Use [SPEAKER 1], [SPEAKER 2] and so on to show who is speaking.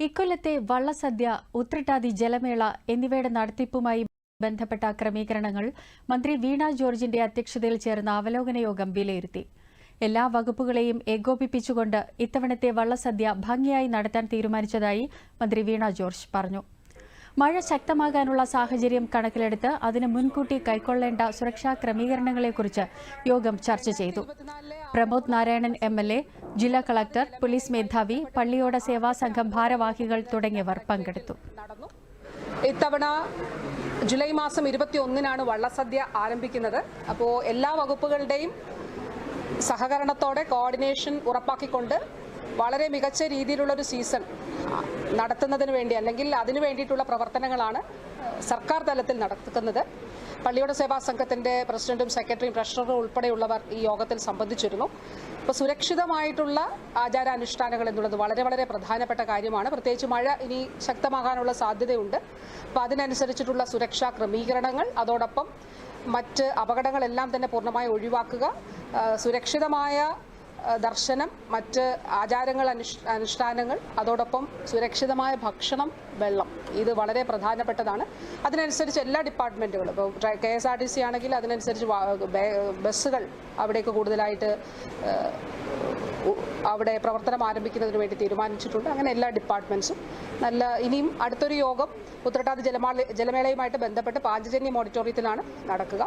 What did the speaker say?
[SPEAKER 1] ഇക്കൊല്ലത്തെ വള്ളസദ്യ ഉത്രട്ടാതി ജലമേള എന്നിവയുടെ നടത്തിപ്പുമായി ബന്ധപ്പെട്ട ക്രമീകരണങ്ങൾ മന്ത്രി വീണ ജോർജിന്റെ അധ്യക്ഷതയിൽ ചേർന്ന അവലോകന യോഗം വിലയിരുത്തി. എല്ലാ വകുപ്പുകളെയും ഏകോപിപ്പിച്ചുകൊണ്ട് ഇത്തവണത്തെ വള്ളസദ്യ ഭംഗിയായി നടത്താൻ തീരുമാനിച്ചതായി മന്ത്രി വീണ ജോർജ് പറഞ്ഞു. മഴ ശക്തമാകാനുള്ള സാഹചര്യം കണക്കിലെടുത്ത് അതിന് മുൻകൂട്ടി കൈക്കൊള്ളേണ്ട സുരക്ഷാ ക്രമീകരണങ്ങളെക്കുറിച്ച് യോഗം ചർച്ച ചെയ്തു. Pramod Narayanan M L A ജില്ലാ കളക്ടർ പോലീസ് മേധാവി പള്ളിയോട സേവാ സംഘം ഭാരവാഹികൾ തുടങ്ങിയവർ പങ്കെടുത്തു.
[SPEAKER 2] ഇത്തവണ ജൂലൈ മാസം ഇരുപത്തി ഒന്നിനാണ് വള്ളസദ്യ ആരംഭിക്കുന്നത്. അപ്പോൾ എല്ലാ വകുപ്പുകളുടെയും സഹകരണത്തോടെ കോർഡിനേഷൻ ഉറപ്പാക്കിക്കൊണ്ട് വളരെ മികച്ച രീതിയിലുള്ള ഒരു സീസൺ നടത്തുന്നതിന് വേണ്ടി അല്ലെങ്കിൽ അതിനു വേണ്ടിയിട്ടുള്ള പ്രവർത്തനങ്ങളാണ് സർക്കാർ തലത്തിൽ നടക്കുന്നത്. പള്ളിയുടെ സേവാ സംഘത്തിന്റെ പ്രസിഡന്റും സെക്രട്ടറിയും ട്രഷററും ഉൾപ്പെടെയുള്ളവർ ഈ യോഗത്തിൽ സംബന്ധിച്ചിരുന്നു. അപ്പോൾ സുരക്ഷിതമായിട്ടുള്ള ആചാരാനുഷ്ഠാനങ്ങൾ എന്നുള്ളത് വളരെ വളരെ പ്രധാനപ്പെട്ട കാര്യമാണ്. പ്രത്യേകിച്ച് മഴ ഇനി ശക്തമാകാനുള്ള സാധ്യതയുണ്ട്. അപ്പോൾ അതിനനുസരിച്ചിട്ടുള്ള സുരക്ഷാ ക്രമീകരണങ്ങൾ അതോടൊപ്പം മറ്റ് അപകടങ്ങളെല്ലാം തന്നെ പൂർണമായി ഒഴിവാക്കുക. സുരക്ഷിതമായ ദർശനം മറ്റ് ആചാരങ്ങൾ അനുഷ് അനുഷ്ഠാനങ്ങൾ അതോടൊപ്പം സുരക്ഷിതമായ ഭക്ഷണം വെള്ളം. ഇത് വളരെ പ്രധാനപ്പെട്ടതാണ്. അതിനനുസരിച്ച് എല്ലാ ഡിപ്പാർട്ട്മെന്റുകളും ഇപ്പോൾ K S R T C ആണെങ്കിൽ അതിനനുസരിച്ച് ബസ്സുകൾ അവിടേക്ക് കൂടുതലായിട്ട് അവിടെ പ്രവർത്തനം ആരംഭിക്കുന്നതിന് വേണ്ടി തീരുമാനിച്ചിട്ടുണ്ട്. അങ്ങനെ എല്ലാ ഡിപ്പാർട്ട്മെൻസും നല്ല ഇനിയും അടുത്തൊരു യോഗം ഉത്രട്ടാതി ജലമാല ജലമേളയുമായിട്ട് ബന്ധപ്പെട്ട് പാഞ്ചജന്യം ഓഡിറ്റോറിയത്തിലാണ് നടക്കുക.